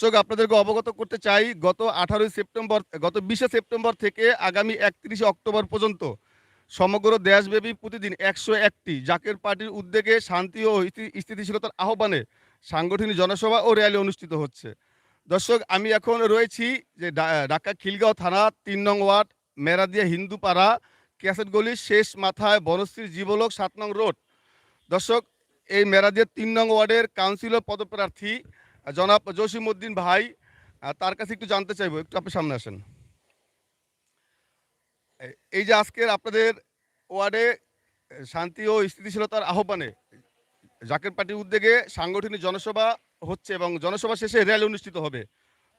দর্শক আপনাদেরকে অবগত করতে চাই, গত আঠারোই সেপ্টেম্বর, গত বিশে সেপ্টেম্বর থেকে আগামী একত্রিশে অক্টোবর পর্যন্ত সমগ্র দেশব্যাপী প্রতিদিন একশো একটি জাকের পার্টির উদ্যোগে শান্তি ও স্থিতিশীলতার আহ্বানে সাংগঠনিক জনসভা ও র্যালি অনুষ্ঠিত হচ্ছে। দর্শক, আমি এখন রয়েছি যে ঢাকা খিলগাঁও থানা, তিন নং ওয়ার্ড, মেরাদিয়া হিন্দুপাড়া, ক্যাসেট গলির শেষ মাথায় বনশ্রী জীবলোক, সাত নং রোড। দর্শক, এই মেরাদিয়া তিন নং ওয়ার্ডের কাউন্সিলর পদপ্রার্থী জনাব জসিম উদ্দিন ভাই তার কাছে একটু জানতে চাইব, একটু আপনি সামনে আসেন। এই যে আজকের আপনাদের ওয়ার্ডে শান্তি ও স্থিতিশীলতার আহ্বানে জাকের পার্টির উদ্যোগে সাংগঠনিক জনসভা হচ্ছে এবং জনসভা শেষে র্যালি অনুষ্ঠিত হবে।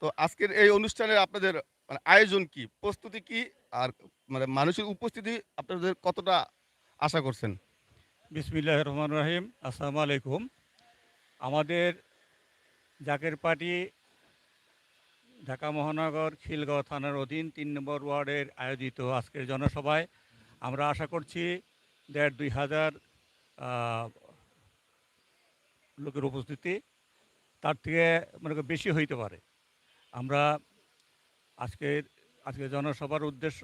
তো আজকের এই অনুষ্ঠানের আপনাদের মানে আয়োজন কি, প্রস্তুতি কি, আর মানে মানুষের উপস্থিতি আপনাদের কতটা আশা করছেন? বিসমিল্লাহ রহমান রাহিম। আসসালামু আলাইকুম। আমাদের জাকের পার্টি, ঢাকা মহানগর খিলগাঁও থানার অধীন তিন নম্বর ওয়ার্ডের আয়োজিত আজকের জনসভায় আমরা আশা করছি দেড় দুই হাজার লোকের উপস্থিতি তার থেকে মনে করি বেশি হইতে পারে। আমরা আজকের আজকে জনসভার উদ্দেশ্য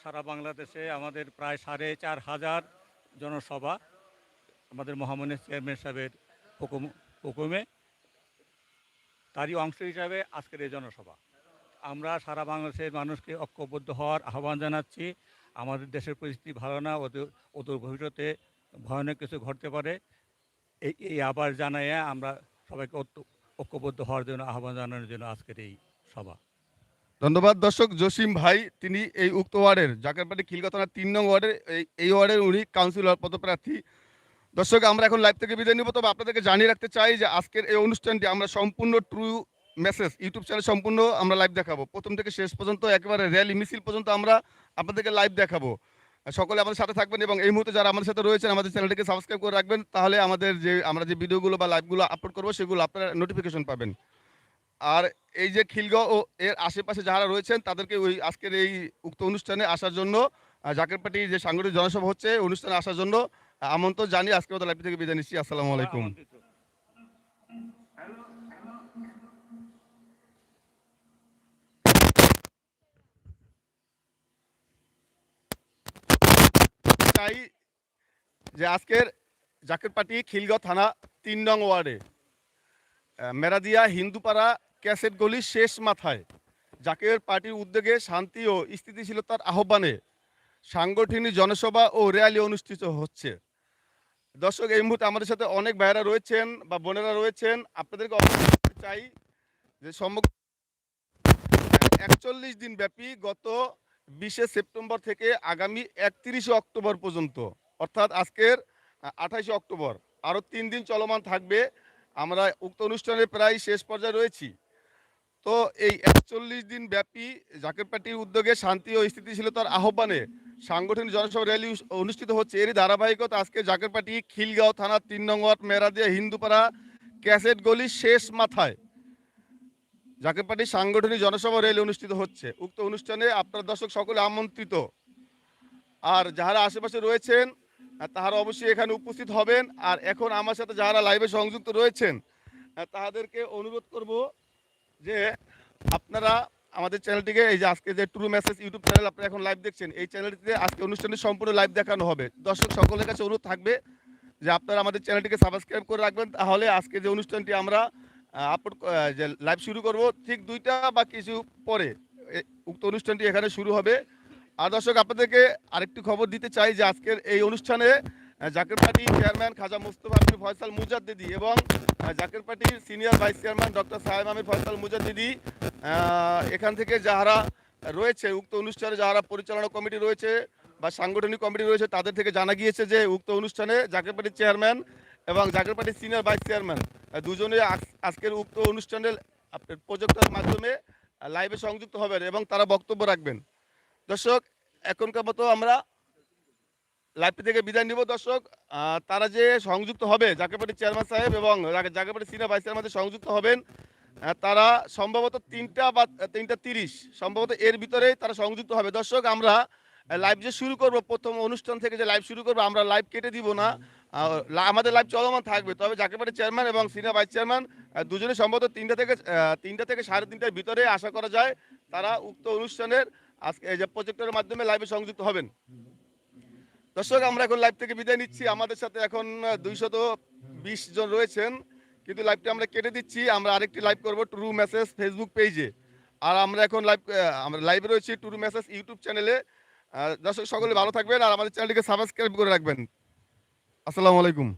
সারা বাংলাদেশে আমাদের প্রায় সাড়ে চার হাজার জনসভা আমাদের মহামান্য চেয়ারম্যান সাহেবের হুকুম, হুকুমে তারই অংশ হিসাবে আজকের এই জনসভা। আমরা সারা বাংলাদেশের মানুষকে ঐক্যবদ্ধ হওয়ার আহ্বান জানাচ্ছি। আমাদের দেশের পরিস্থিতি ভালো না, ওদের ওদের ভবিষ্যতে ভয়ানক কিছু ঘটতে পারে। এই এই আবার জানাইয়া আমরা সবাইকে ঐক্য- ঐক্যবদ্ধ হওয়ার জন্য আহ্বান জানানোর জন্য আজকের এই সভা। ধন্যবাদ দর্শক জসিম ভাই, তিনি এই উক্ত ওয়ার্ডের জাকারপাটি খিলগাতনা তিন নং ওয়ার্ডের এই ওয়ার্ডের উনি কাউন্সিলর, পদপ্রার্থী। দর্শক, আমরা এখন লাইভ থেকে বিদায় নিব। তবে আপনাদেরকে জানিয়ে রাখতে চাই যে আজকের এই অনুষ্ঠানটি আমরা সম্পূর্ণ ট্রু মেসেজ ইউটিউব চ্যানেল সম্পূর্ণ আমরা লাইভ দেখাবো। প্রথম থেকে শেষ পর্যন্ত একেবারে র্যালি মিছিল পর্যন্ত আমরা আপনাদেরকে লাইভ দেখাবো। সকলে আমাদের সাথে থাকবেন এবং এই মুহূর্তে যারা আমাদের সাথে রয়েছেন, আমাদের চ্যানেলটিকে সাবস্ক্রাইব করে রাখবেন। তাহলে আমাদের যে, আমরা যে ভিডিওগুলো বা লাইভগুলো আপলোড করব, সেগুলো আপনারা নোটিফিকেশন পাবেন। আর এই যে খিলগাঁও ও এর আশেপাশে যারা রয়েছেন, তাদেরকে ওই আজকের এই উক্ত অনুষ্ঠানে আসার জন্য জাকের পার্টি যে সাংগঠনিক জনসভা হচ্ছে, অনুষ্ঠানে আসার জন্য আহ, আমন্ত্রণ জানিয়ে আজকে মতো লাইভ থেকে বিদায় নিচ্ছি। আসসালামু আলাইকুম। চাই যে আজকের জাকের পার্টি খিলগাঁও থানা তিন নং ওয়ার্ডে। মেরাদিয়া হিন্দুপাড়া ক্যাসেট গলির শেষ মাথায় জাকের পার্টির উদ্যোগে শান্তি ও স্থিতিশীলতার আহ্বানে সাংগঠনিক জনসভা ও র্যালি অনুষ্ঠিত হচ্ছে। দর্শক, এই মুহূর্তে আমাদের সাথে অনেক ভাইয়েরা রয়েছেন বা বোনেরা রয়েছেন। আপনাদেরকে করতে চাই যে সমগ্র একচল্লিশ দিন ব্যাপী গত বিশে সেপ্টেম্বর থেকে আগামী একত্রিশে অক্টোবর পর্যন্ত, অর্থাৎ আজকের আঠাশে অক্টোবর, আরও তিন দিন চলমান থাকবে। আমরা উক্ত অনুষ্ঠানের প্রায় শেষ পর্যায়ে রয়েছি। তো এই একচল্লিশ দিন ব্যাপী জাকের পার্টির উদ্যোগে শান্তি ও স্থিতিশীলতার আহ্বানে। সাংগঠনিক জনসভা র্যালি অনুষ্ঠিত হচ্ছে। এরই ধারাবাহিকতা আজকে জাকের পার্টি খিলগাঁও থানা তিন নং ওয়ার্ড মেরাদিয়া হিন্দুপাড়া ক্যাসেট গলির শেষ মাথায়। জাকের পার্টির সাংগঠনিক জনসভা র্যালি অনুষ্ঠিত হচ্ছে। উক্ত অনুষ্ঠানে আপনার দর্শক সকলে আমন্ত্রিত। আর যারা আশেপাশে রয়েছেন তাহারা অবশ্যই এখানে উপস্থিত হবেন। আর এখন আমার সাথে যারা লাইভে সংযুক্ত রয়েছেন তাহাদেরকে অনুরোধ করব যে আপনারা আমাদের চ্যানেলটিকে এই যে আজকে যে ট্রু মেসেজ ইউটিউব চ্যানেল আপনারা এখন লাইভ দেখছেন, এই চ্যানেলটিতে আজকে অনুষ্ঠানটি সম্পূর্ণ লাইভ দেখানো হবে। দর্শক সকলের কাছে অনুরোধ থাকবে যে আপনারা আমাদের চ্যানেলটিকে সাবস্ক্রাইব করে রাখবেন, তাহলে আজকে যে অনুষ্ঠানটি আমরা আপলোড যে লাইভ শুরু করব ঠিক দুইটা বা কিছু পরে। উক্ত অনুষ্ঠানটি এখানে শুরু হবে। আর দর্শক, আপনাদেরকে আরেকটি খবর দিতে চাই যে আজকের এই অনুষ্ঠানে জাকের পার্টি চেয়ারম্যান খাজা মুস্তফা আমির ফয়সাল মুজাদ্দিদি এবং জাকের পার্টির সিনিয়র ভাইস চেয়ারম্যান ডক্টর সাহেব আমির ফয়সাল মুজাদ্দিদি এখান থেকে যারা রয়েছে, উক্ত অনুষ্ঠানে যারা পরিচালনা কমিটি রয়েছে বা সাংগঠনিক কমিটি রয়েছে, তাদের থেকে জানা গিয়েছে যে উক্ত অনুষ্ঠানে জাকের পার্টির চেয়ারম্যান এবং জাকের পার্টির সিনিয়র ভাইস চেয়ারম্যান দুজনে আজ- আজকের উক্ত অনুষ্ঠানের প্রজেক্টের মাধ্যমে লাইভে সংযুক্ত হবেন এবং তারা বক্তব্য রাখবেন। দর্শক, এখনকার মতো আমরা লাইভ থেকে বিদায় নিব দর্শক। তারা যে সংযুক্ত হবে জাকেপাটি চেয়ারম্যান সাহেব এবং জাকেপাটি সিনিয়র ভাইস চেয়ারম্যান সংযুক্ত হবেন তারা সম্ভবত তিনটা বা তিনটা তিরিশ, সম্ভবত এর ভিতরেই তারা সংযুক্ত হবে। দর্শক, আমরা লাইভ যে শুরু করব, প্রথম অনুষ্ঠান থেকে যে লাইভ শুরু করব, আমরা লাইভ কেটে দিব না। আমাদের লাইভ চলমান থাকবে। তবে জাকির পার্টির চেয়ারম্যান এবং সিনিয়র ভাইস চেয়ারম্যান দুজনে সম্ভবত তিনটা থেকে তিনটা থেকে সাড়ে তিনটার ভিতরে আশা করা যায়, তারা উক্ত অনুষ্ঠানের আজকে যে প্রজেক্টরের মাধ্যমে লাইভে সংযুক্ত হবেন। দর্শক, আমরা এখন লাইভ থেকে বিদায় নিচ্ছি। আমাদের সাথে এখন দুইশত বিশ জন রয়েছেন, কিন্তু লাইভটা আমরা কেটে দিচ্ছি। আমরা আরেকটি লাইভ করব টুরু মেসেজ ফেসবুক পেজে আর আমরা এখন লাইভ আমরা লাইভে রয়েছি টুরু মেসেজ ইউটিউব চ্যানেলে দর্শক, সকলে ভালো থাকবেন, আর আমাদের চ্যানেলটিকে সাবস্ক্রাইব করে রাখবেন। আসসালামু আলাইকুম।